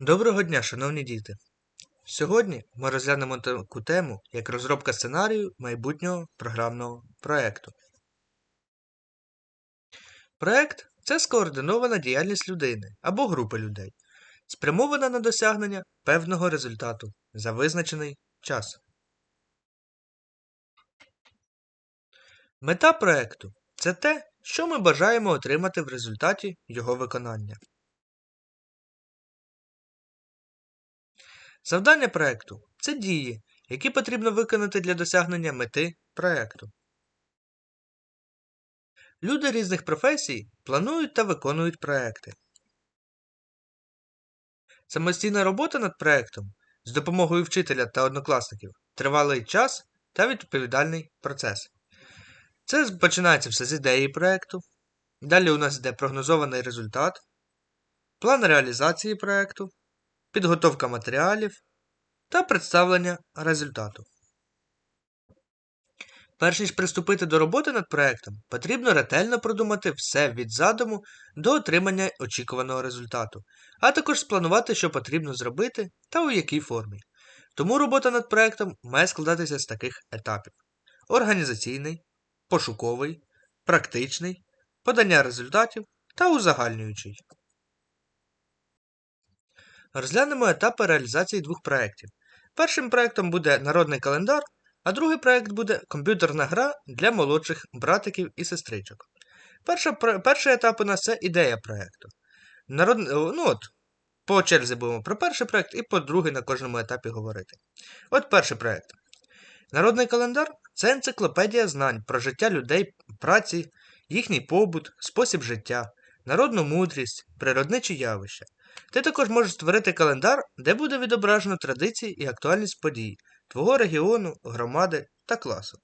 Доброго дня, шановні діти! Сьогодні ми розглянемо таку тему, як розробка сценарію майбутнього програмного проєкту. Проєкт це скоординована діяльність людини або групи людей, спрямована на досягнення певного результату за визначений час. Мета проєкту це те, що ми бажаємо отримати в результаті його виконання. Завдання проекту це дії, які потрібно виконати для досягнення мети проекту. Люди різних професій планують та виконують проекти. Самостійна робота над проектом з допомогою вчителя та однокласників тривалий час та відповідальний процес. Це починається все з ідеї проекту. Далі у нас йде прогнозований результат, план реалізації проекту, підготовка матеріалів та представлення результату. Перш ніж приступити до роботи над проектом, потрібно ретельно продумати все від задуму до отримання очікуваного результату, а також спланувати, що потрібно зробити та у якій формі. Тому робота над проектом має складатися з таких етапів: організаційний, пошуковий, практичний, подання результатів та узагальнюючий. Розглянемо етапи реалізації двох проєктів. Першим проєктом буде народний календар, а другий проєкт буде комп'ютерна гра для молодших братиків і сестричок. Перша, перший етап у нас це ідея проєкту. Народ... Ну от, По черзі будемо про перший проєкт і по другий на кожному етапі говорити. От перший проєкт. Народний календар це енциклопедія знань про життя людей, праці, їхній побут, спосіб життя, народну мудрість, природничі явища. Ти також можеш створити календар, де буде відображено традиції і актуальність подій твого регіону, громади та класу.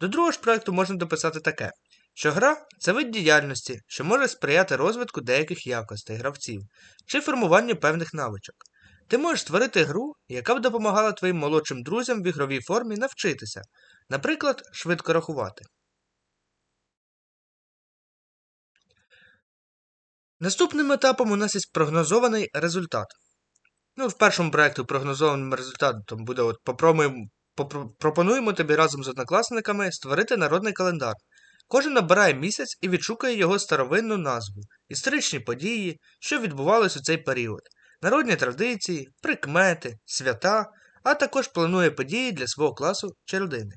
До другого ж проєкту можна дописати таке, що гра це вид діяльності, що може сприяти розвитку деяких якостей гравців чи формуванню певних навичок. Ти можеш створити гру, яка б допомагала твоїм молодшим друзям в ігровій формі навчитися, наприклад, швидко рахувати. Наступним етапом у нас є прогнозований результат. Ну, В першому проєкту прогнозованим результатом буде от пропонуємо тобі разом з однокласниками створити народний календар. Кожен набирає місяць і відшукає його старовинну назву, історичні події, що відбувались у цей період, народні традиції, прикмети, свята, а також планує події для свого класу чи родини.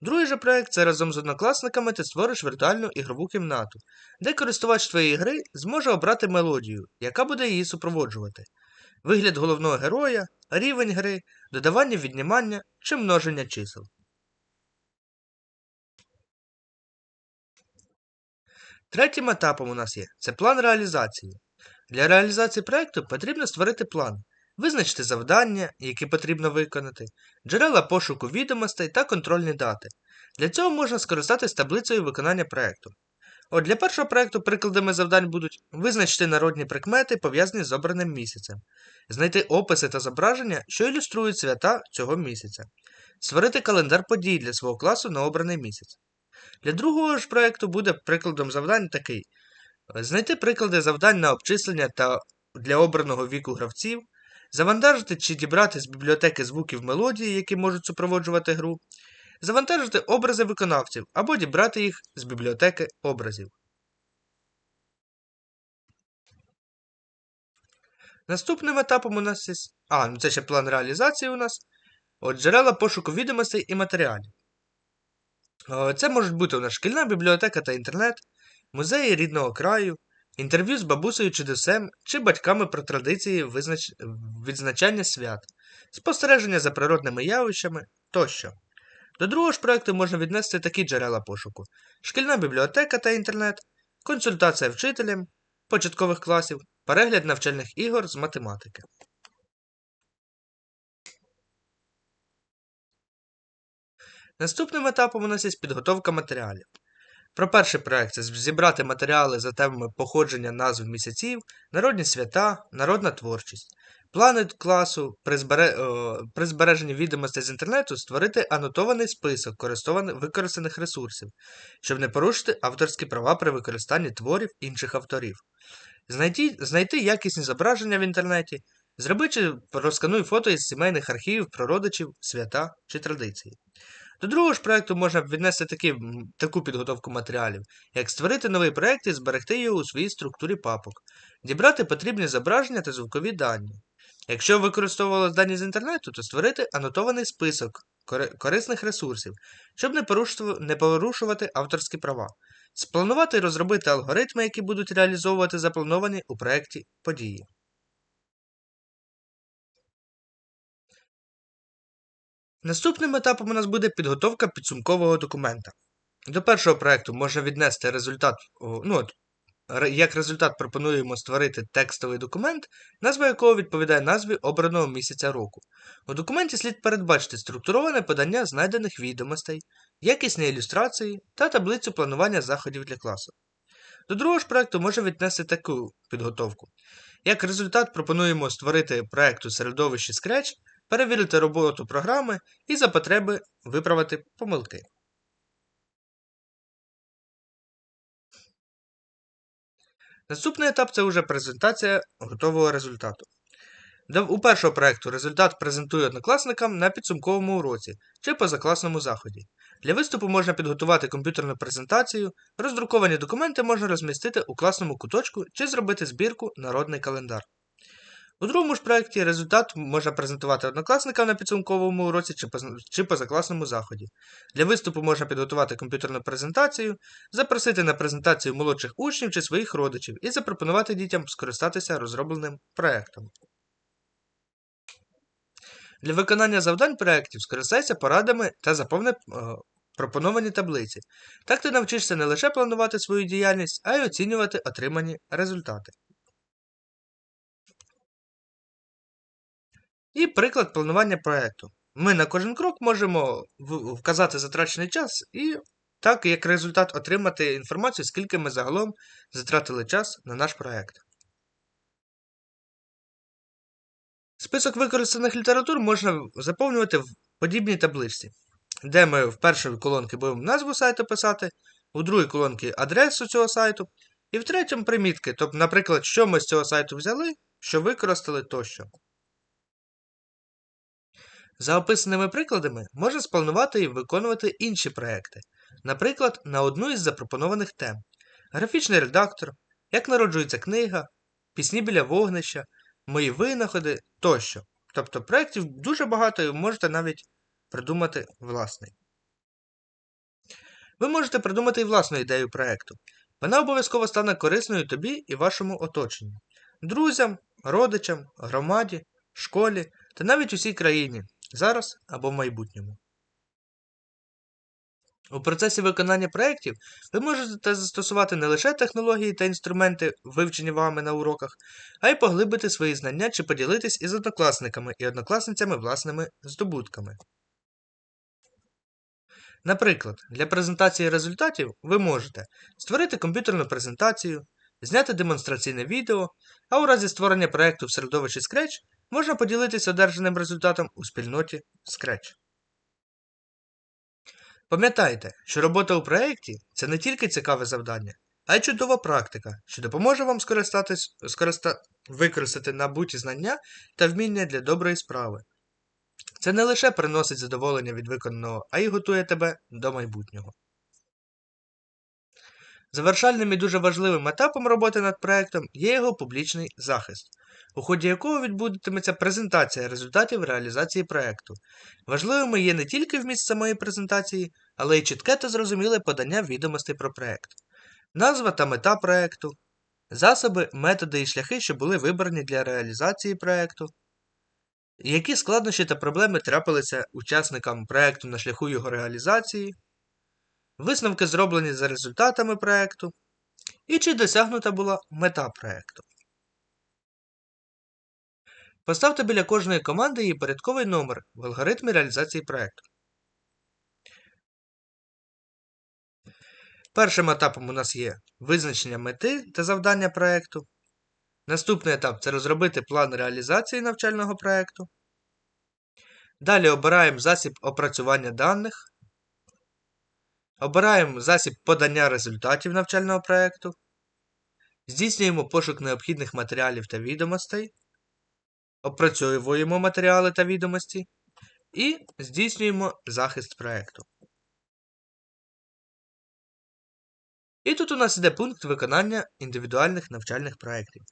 Другий же проект це разом з однокласниками ти створиш віртуальну ігрову кімнату, де користувач твоєї гри зможе обрати мелодію, яка буде її супроводжувати, вигляд головного героя, рівень гри, додавання віднімання чи множення чисел. Третім етапом у нас є це план реалізації. Для реалізації проєкту потрібно створити план, визначити завдання, які потрібно виконати, джерела пошуку відомостей та контрольні дати. Для цього можна скористатись таблицею виконання проєкту. От Для першого проєкту прикладами завдань будуть визначити народні прикмети, пов'язані з обраним місяцем, знайти описи та зображення, що ілюструють свята цього місяця, створити календар подій для свого класу на обраний місяць. Для другого ж проєкту буде прикладом завдань такий: знайти приклади завдань на обчислення та для обраного віку гравців, завантажити чи дібрати з бібліотеки звуків мелодії, які можуть супроводжувати гру, завантажити образи виконавців або дібрати їх з бібліотеки образів. Наступним етапом у нас є. А, ну це ще план реалізації у нас. От джерела пошуку відомостей і матеріалів. Це можуть бути у нас шкільна бібліотека та інтернет, музеї рідного краю, інтерв'ю з бабусею чи десем, чи батьками про традиції визнач... відзначання свят, спостереження за природними явищами тощо. До другого ж проєкту можна віднести такі джерела пошуку: шкільна бібліотека та інтернет, консультація вчителям початкових класів, перегляд навчальних ігор з математики. Наступним етапом у нас є підготовка матеріалів. Про перший проект це зібрати матеріали за темами походження назв місяців, народні свята, народна творчість, плани класу при, збере... при збереженні відомостей з інтернету створити анотований список використаних ресурсів, щоб не порушити авторські права при використанні творів інших авторів. знайти, знайти якісні зображення в інтернеті, зроби чи розкануй фото із сімейних архівів про родичів, свята чи традиції. До другого ж проєкту можна віднести такі, таку підготовку матеріалів, як створити новий проєкт і зберегти його у своїй структурі папок, дібрати потрібні зображення та звукові дані. Якщо використовували дані з інтернету, то створити анотований список корисних ресурсів, щоб не порушувати, авторські права, спланувати і розробити алгоритми, які будуть реалізовувати заплановані у проєкті події. Наступним етапом у нас буде підготовка підсумкового документа. До першого проєкту можна віднести результат, ну от, як результат пропонуємо створити текстовий документ, назва якого відповідає назві обраного місяця року. У документі слід передбачити структуроване подання знайдених відомостей, якісні ілюстрації та таблицю планування заходів для класу. До другого ж проєкту можна віднести таку підготовку. Як результат пропонуємо створити проєкт у середовищі Scratch, перевірити роботу програми і за потреби виправити помилки. Наступний етап це вже презентація готового результату. У першого проєкту результат презентує однокласникам на підсумковому уроці чи позакласному заході. Для виступу можна підготувати комп'ютерну презентацію, роздруковані документи можна розмістити у класному куточку чи зробити збірку Народний календар. У другому ж проєкті результат можна презентувати однокласникам на підсумковому уроці чи позакласному заході. Для виступу можна підготувати комп'ютерну презентацію, запросити на презентацію молодших учнів чи своїх родичів і запропонувати дітям скористатися розробленим проєктом. Для виконання завдань проєктів скористайся порадами та заповни е, пропоновані таблиці. Так ти навчишся не лише планувати свою діяльність, а й оцінювати отримані результати. І приклад планування проєкту. Ми на кожен крок можемо вказати затрачений час і так, як результат, отримати інформацію, скільки ми загалом затратили час на наш проєкт. Список використаних літератур можна заповнювати в подібній табличці, де ми в першій колонці будемо назву сайту писати, у другій колонці адресу цього сайту, і в третьому примітки, тобто, наприклад, що ми з цього сайту взяли, що використали тощо. За описаними прикладами можна спланувати і виконувати інші проекти, наприклад, на одну із запропонованих тем: графічний редактор, як народжується книга, пісні біля вогнища, мої винаходи тощо. Тобто проєктів дуже багато і можете навіть придумати власний. Ви можете придумати і власну ідею проєкту. Вона обов'язково стане корисною тобі і вашому оточенню, друзям, родичам, громаді, школі та навіть усій країні, зараз або в майбутньому. У процесі виконання проєктів ви можете застосувати не лише технології та інструменти, вивчені вами на уроках, а й поглибити свої знання чи поділитись із однокласниками і однокласницями власними здобутками. Наприклад, для презентації результатів ви можете створити комп'ютерну презентацію, зняти демонстраційне відео, а у разі створення проєкту в середовищі Scratch можна поділитися одержаним результатом у спільноті Scratch. Пам'ятайте, що робота у проєкті це не тільки цікаве завдання, а й чудова практика, що допоможе вам скориста... використати набуті знання та вміння для доброї справи. Це не лише приносить задоволення від виконаного, а й готує тебе до майбутнього. Завершальним і дуже важливим етапом роботи над проєктом є його публічний захист у ході якого відбудетиметься презентація результатів реалізації проєкту. Важливими є не тільки вміст самої презентації, але й чітке та зрозуміле подання відомостей про проєкт, назва та мета проєкту, засоби, методи і шляхи, що були вибрані для реалізації проєкту, які складнощі та проблеми трапилися учасникам проєкту на шляху його реалізації, висновки зроблені за результатами проєкту, і чи досягнута була мета проєкту. Поставте біля кожної команди її порядковий номер в алгоритмі реалізації проєкту. Першим етапом у нас є визначення мети та завдання проєкту. Наступний етап це розробити план реалізації навчального проєкту. Далі обираємо засіб опрацювання даних. Обираємо засіб подання результатів навчального проєкту. здійснюємо пошук необхідних матеріалів та відомостей, опрацьовуємо матеріали та відомості і здійснюємо захист проєкту. І тут у нас йде пункт виконання індивідуальних навчальних проєктів.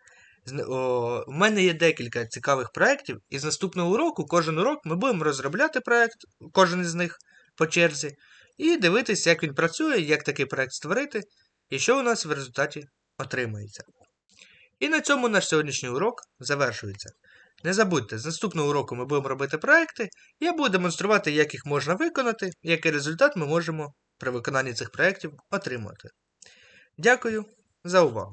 У мене є декілька цікавих проєктів, і з наступного уроку, кожен урок, ми будемо розробляти проєкт, кожен із них по черзі, і дивитися, як він працює, як такий проєкт створити, і що у нас в результаті отримається. І на цьому наш сьогоднішній урок завершується. Не забудьте, з наступного уроку ми будемо робити проекти, і я буду демонструвати, як їх можна виконати, який результат ми можемо при виконанні цих проєктів отримати. Дякую за увагу!